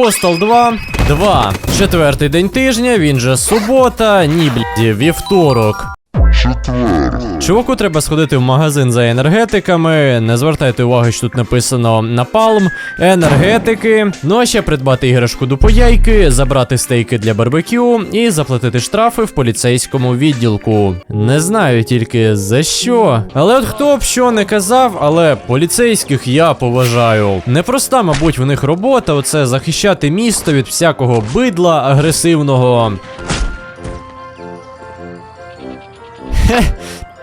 Postal 2. 2. Четвертий день тижня, він же субота, ні, бліді вівторок. Чуваку треба сходити в магазин за енергетиками. Не звертайте уваги, що тут написано напалм, енергетики. Ну а ще придбати іграшку до пояйки, забрати стейки для барбекю і заплатити штрафи в поліцейському відділку. Не знаю тільки за що. Але от хто б що не казав, але поліцейських я поважаю. Непроста, мабуть, в них робота оце захищати місто від всякого бидла агресивного.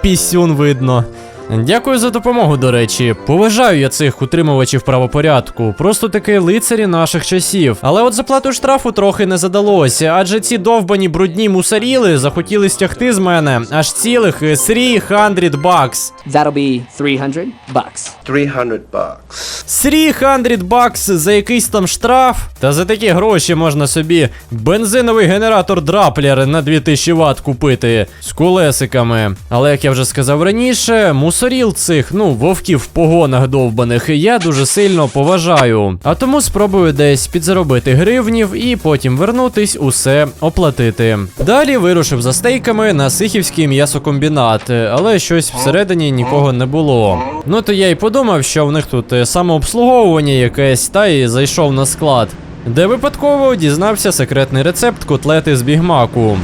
Пісюн видно. Дякую за допомогу, до речі. Поважаю я цих утримувачів правопорядку. Просто таки лицарі наших часів. Але от заплату штрафу трохи не задалося, адже ці довбані брудні мусаріли захотіли стягти з мене аж цілих е, 300 бакс. That'll be 300 bucks. 300 bucks. 300 бакс за якийсь там штраф. Та за такі гроші можна собі бензиновий генератор драплер на 2000 Вт купити з колесиками. Але як я вже сказав раніше, мусоріл цих, ну, вовків в погонах довбаних, я дуже сильно поважаю. А тому спробую десь підзаробити гривнів і потім вернутись усе оплатити. Далі вирушив за стейками на Сихівський м'ясокомбінат, але щось всередині нікого не було. Ну то я й подумав, що в них тут е, самообслуговування якесь, та й зайшов на склад, де випадково дізнався секретний рецепт котлети з бігмаку.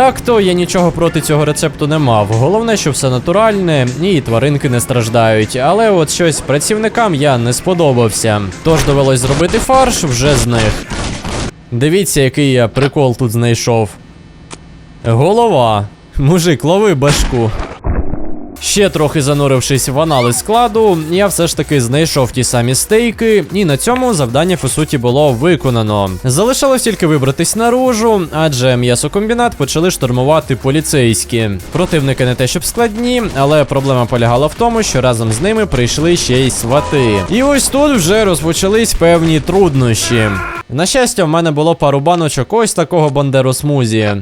Так то я нічого проти цього рецепту не мав. Головне, що все натуральне і тваринки не страждають. Але от щось працівникам я не сподобався. Тож довелось зробити фарш вже з них. Дивіться, який я прикол тут знайшов. Голова. Мужик, лови башку. Ще трохи занурившись в анали складу, я все ж таки знайшов ті самі стейки, і на цьому завдання по суті було виконано. Залишалось тільки вибратись наружу, адже м'ясокомбінат почали штурмувати поліцейські. Противники не те щоб складні, але проблема полягала в тому, що разом з ними прийшли ще й свати. І ось тут вже розпочались певні труднощі. На щастя, в мене було пару баночок ось такого бандеру смузі.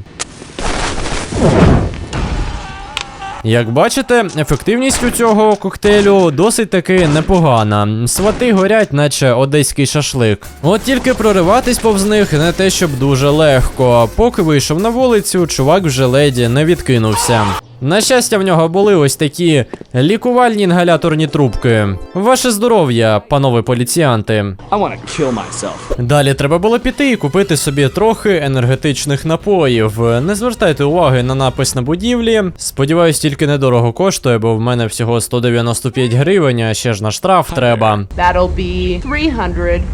Як бачите, ефективність у цього коктейлю досить таки непогана. Свати горять, наче одеський шашлик. От тільки прориватись повз них не те, щоб дуже легко. Поки вийшов на вулицю, чувак вже леді не відкинувся. На щастя, в нього були ось такі лікувальні інгаляторні трубки. Ваше здоров'я, панове поліціянти. I want to kill myself. Далі треба було піти і купити собі трохи енергетичних напоїв. Не звертайте уваги на напис на будівлі. Сподіваюсь, тільки недорого коштує, бо в мене всього 195 гривень, а ще ж на штраф треба. That'll be 300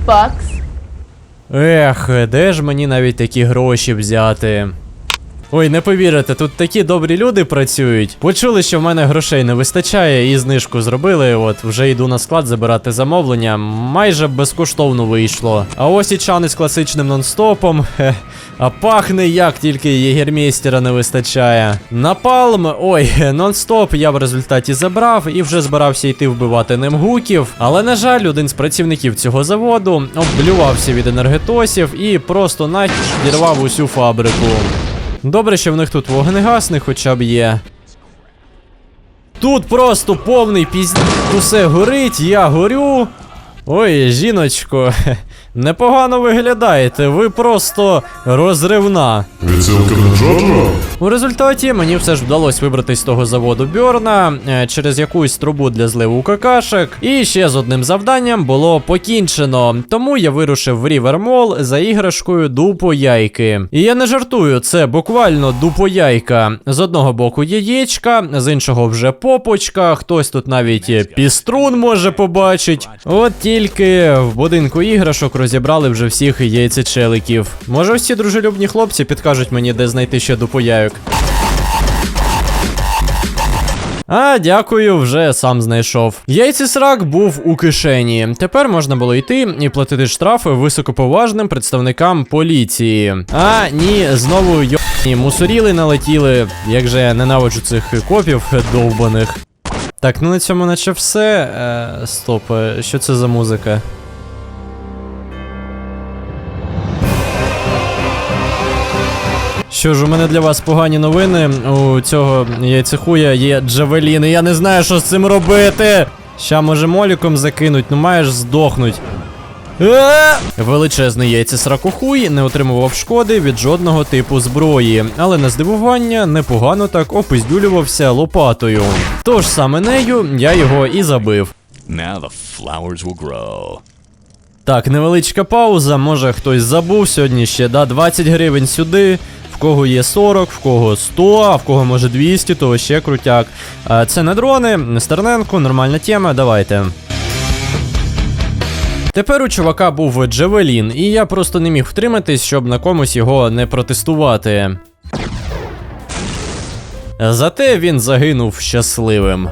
bucks. Ех, де ж мені навіть такі гроші взяти? Ой, не повірите, тут такі добрі люди працюють. Почули, що в мене грошей не вистачає, і знижку зробили. От вже йду на склад забирати замовлення. Майже безкоштовно вийшло. А ось і чани з класичним нонстопом. Хе. А пахне як тільки єгермейстера не вистачає. Напалм, ой, нон-стоп я в результаті забрав і вже збирався йти вбивати ним гуків. Але, на жаль, один з працівників цього заводу облювався від енергетосів і просто нахід дірвав усю фабрику. Добре, що в них тут вогнегасник хоча б є. Тут просто повний пізд... Усе горить, я горю. Ой, жіночко, непогано виглядаєте, ви просто розривна. Відсилка на Джоджо? У результаті мені все ж вдалося вибратись з того заводу Бьорна е, через якусь трубу для зливу какашек. І ще з одним завданням було покінчено. Тому я вирушив в Рівермол за іграшкою дупо яйки. І я не жартую, це буквально дупо яйка. З одного боку яєчка, з іншого вже попочка. Хтось тут навіть піструн може побачить. От тільки в будинку іграшок розібрали вже всіх яйцечеликів. Може, ось ці дружелюбні хлопці підкажуть мені, де знайти ще дупо яйок. А, дякую, вже сам знайшов. Яйцесрак був у кишені. Тепер можна було йти і платити штрафи високоповажним представникам поліції. А, ні, знову йобані мусоріли налетіли. Як же я ненавиджу цих копів довбаних. Так, ну на цьому наче все. Е, стоп, е, що це за музика? Що ж, у мене для вас погані новини. У цього яйцехуя є джавеліни. Я не знаю, що з цим робити. Ща може моліком закинуть, ну маєш здохнуть. Е! Величезний яйцесракохуй не отримував шкоди від жодного типу зброї, але на здивування непогано так опиздюлювався лопатою. Тож саме нею я його і забив. Now the flowers will grow. Так, невеличка пауза, може хтось забув сьогодні ще, да, 20 гривень сюди. Кого є 40, в кого 100, а в кого може 200, то ще крутяк. Це не дрони, Стерненко, нормальна тема, давайте. Тепер у чувака був Джевелін, і я просто не міг втриматись, щоб на комусь його не протестувати. Зате він загинув щасливим.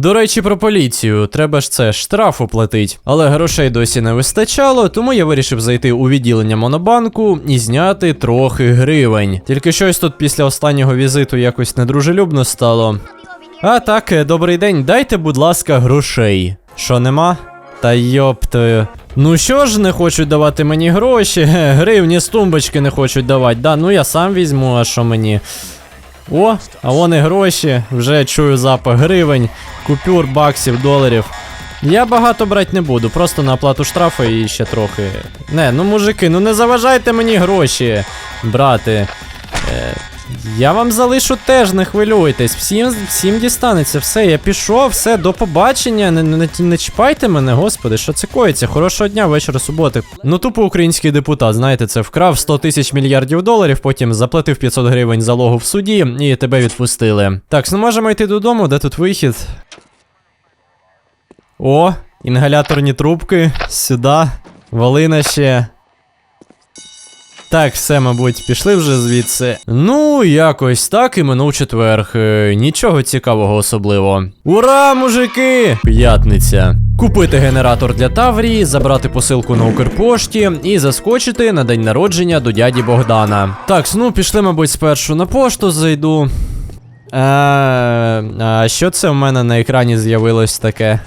До речі, про поліцію. Треба ж це штраф оплатить. Але грошей досі не вистачало, тому я вирішив зайти у відділення Монобанку і зняти трохи гривень. Тільки щось тут після останнього візиту якось недружелюбно стало. А так, е, добрий день, дайте, будь ласка, грошей. Що нема? Та йоптою. Ну що ж не хочуть давати мені гроші? Гривні з тумбочки не хочуть давати. Да, ну я сам візьму, а що мені? О, а вони гроші, вже чую запах гривень, купюр, баксів, доларів. Я багато брати не буду, просто на оплату штрафу і ще трохи. Не, ну мужики, ну не заважайте мені гроші, брати. Е, я вам залишу теж, не хвилюйтесь. Всім, всім дістанеться, все, я пішов, все, до побачення. Не, не, не чіпайте мене, господи, що це коїться? Хорошого дня, вечора суботи. Ну, тупо український депутат, знаєте, це вкрав 100 тисяч мільярдів доларів, потім заплатив 500 гривень залогу в суді і тебе відпустили. Так, ну можемо йти додому, де тут вихід? О, інгаляторні трубки, сюди, волина ще. Так, все, мабуть, пішли вже звідси. Ну, якось так і минув четверг. Е, Нічого цікавого особливо. Ура, мужики! П'ятниця. Купити генератор для Таврії, забрати посилку на Укрпошті і заскочити на день народження до дяді Богдана. Так, ну пішли, мабуть, спершу на пошту зайду. Е, а що це в мене на екрані з'явилось таке?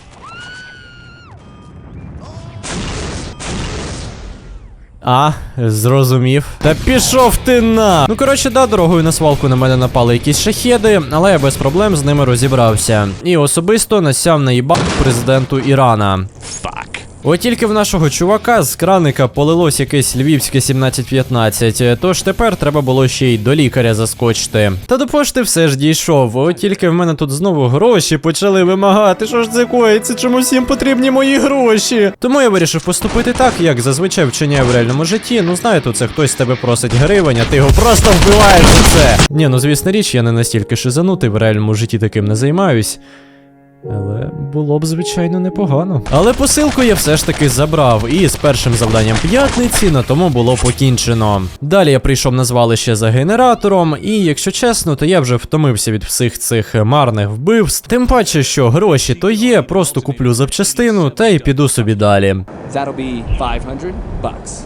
А, зрозумів. Та пішов ти на. Ну коротше, да, дорогою на свалку на мене напали якісь шахеди, але я без проблем з ними розібрався. І особисто насяв на їбак президенту Ірана. Fuck. От тільки в нашого чувака з краника полилось якесь львівське 1715, тож тепер треба було ще й до лікаря заскочити. Та до пошти все ж дійшов. От тільки в мене тут знову гроші почали вимагати. Що ж це коїться? Чому всім потрібні мої гроші? Тому я вирішив поступити так, як зазвичай вчиняю в реальному житті. Ну знаєте, це хтось з тебе просить гривень, а ти його просто вбиваєш за це. Ні, ну звісна річ, я не настільки шизанутий, в реальному житті таким не займаюсь. Але було б, звичайно, непогано. Але посилку я все ж таки забрав, і з першим завданням п'ятниці на тому було покінчено. Далі я прийшов на звалище за генератором, і якщо чесно, то я вже втомився від всіх цих марних вбивств. Тим паче, що гроші то є, просто куплю запчастину та й піду собі далі. That'll be 500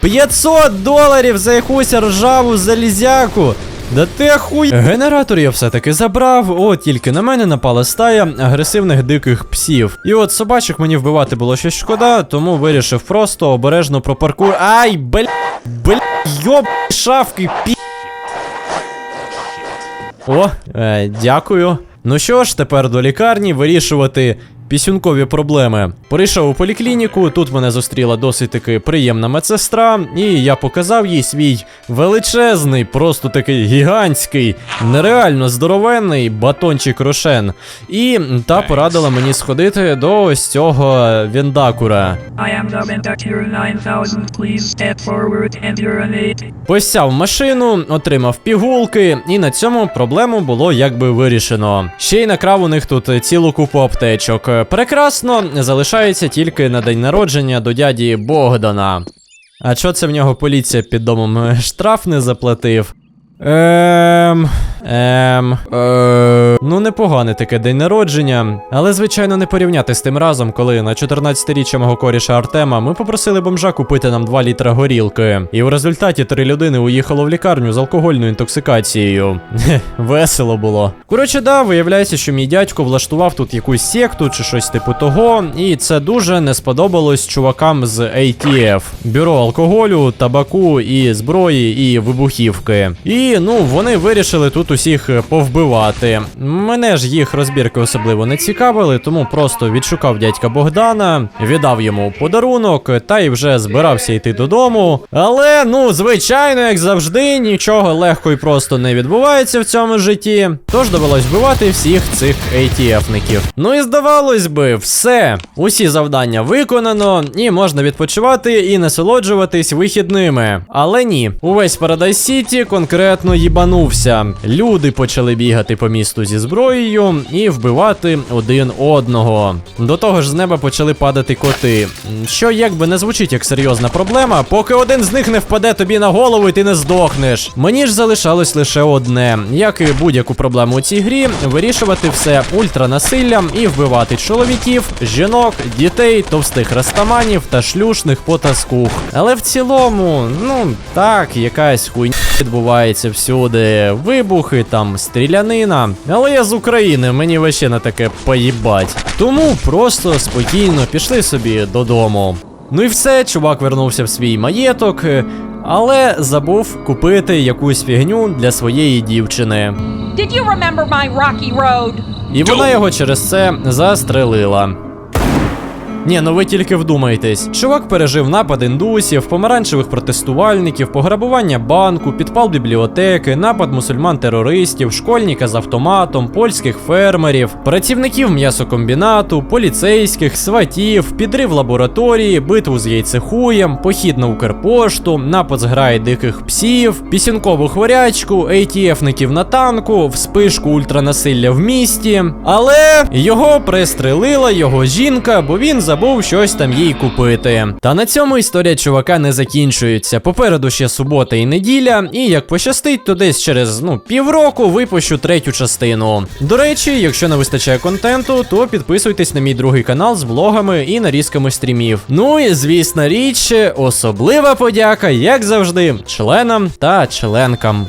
500 доларів за якусь ржаву залізяку. Да ти хуй. Генератор я все-таки забрав, от тільки на мене напала стая агресивних диких псів. І от собачок мені вбивати було щось шкода, тому вирішив просто обережно пропаркую. Ай, бля, бля, йоб, шавки, пі. О, е, дякую. Ну що ж, тепер до лікарні вирішувати пісюнкові проблеми. Прийшов у поліклініку, тут мене зустріла досить таки приємна медсестра, і я показав їй свій величезний, просто такий гігантський, нереально здоровенний батончик рошен. І та порадила мені сходити до ось цього віндакура. I am the Ventacure 9000. Please step forward and urinate. Посяв машину, отримав пігулки, і на цьому проблему було якби вирішено. Ще й накрав у них тут цілу купу аптечок. Прекрасно, залишається тільки на день народження до дяді Богдана. А що це в нього поліція під домом е, штраф не заплатив? Ем. Ем. Е, ну, непогане таке день народження. Але, звичайно, не порівняти з тим разом, коли на 14-річчя мого коріша Артема ми попросили бомжа купити нам 2 літра горілки. І в результаті три людини уїхало в лікарню з алкогольною інтоксикацією. Хе, Весело було. Коротше, да, виявляється, що мій дядько влаштував тут якусь секту чи щось типу того, і це дуже не сподобалось чувакам з ATF. Бюро алкоголю, табаку і зброї, і вибухівки. І ну вони вирішили тут усіх е, повбивати. Мене ж їх розбірки особливо не цікавили, тому просто відшукав дядька Богдана, віддав йому подарунок та й вже збирався йти додому. Але, ну, звичайно, як завжди, нічого легко і просто не відбувається в цьому житті. Тож довелось вбивати всіх цих ATF-ників. Ну і здавалось би, все. Усі завдання виконано, і можна відпочивати і насолоджуватись вихідними. Але ні, увесь Paradise City конкретно їбанувся. Люди почали бігати по місту зі зброєю і вбивати один одного. До того ж, з неба почали падати коти. Що якби не звучить як серйозна проблема, поки один з них не впаде тобі на голову і ти не здохнеш. Мені ж залишалось лише одне: як і будь-яку проблему у цій грі, вирішувати все ультранасиллям і вбивати чоловіків, жінок, дітей, товстих растаманів та шлюшних потаскух. Але в цілому, ну так, якась хуйня відбувається всюди. Вибухи, там, стрілянина. Але я з України, мені вообще на таке поїбать. Тому просто спокійно пішли собі додому. Ну і все, чувак вернувся в свій маєток, е, але забув купити якусь фігню для своєї дівчини. Did you remember my rocky road? І вона його через це застрелила. Ні, ну ви тільки вдумайтесь. Чувак пережив напад індусів, помаранчевих протестувальників, пограбування банку, підпал бібліотеки, напад мусульман-терористів, школьника з автоматом, польських фермерів, працівників м'ясокомбінату, поліцейських, сватів, підрив лабораторії, битву з яйцехуєм, похід на Укрпошту, напад зграї диких псів, пісінкову хворячку, ATF-ників на танку, вспишку ультранасилля в місті. Але його пристрелила його жінка, бо він забув щось там їй купити. Та на цьому історія чувака не закінчується. Попереду ще субота і неділя, і як пощастить, то десь через ну півроку випущу третю частину. До речі, якщо не вистачає контенту, то підписуйтесь на мій другий канал з влогами і нарізками стрімів. Ну і звісна річ, особлива подяка, як завжди, членам та членкам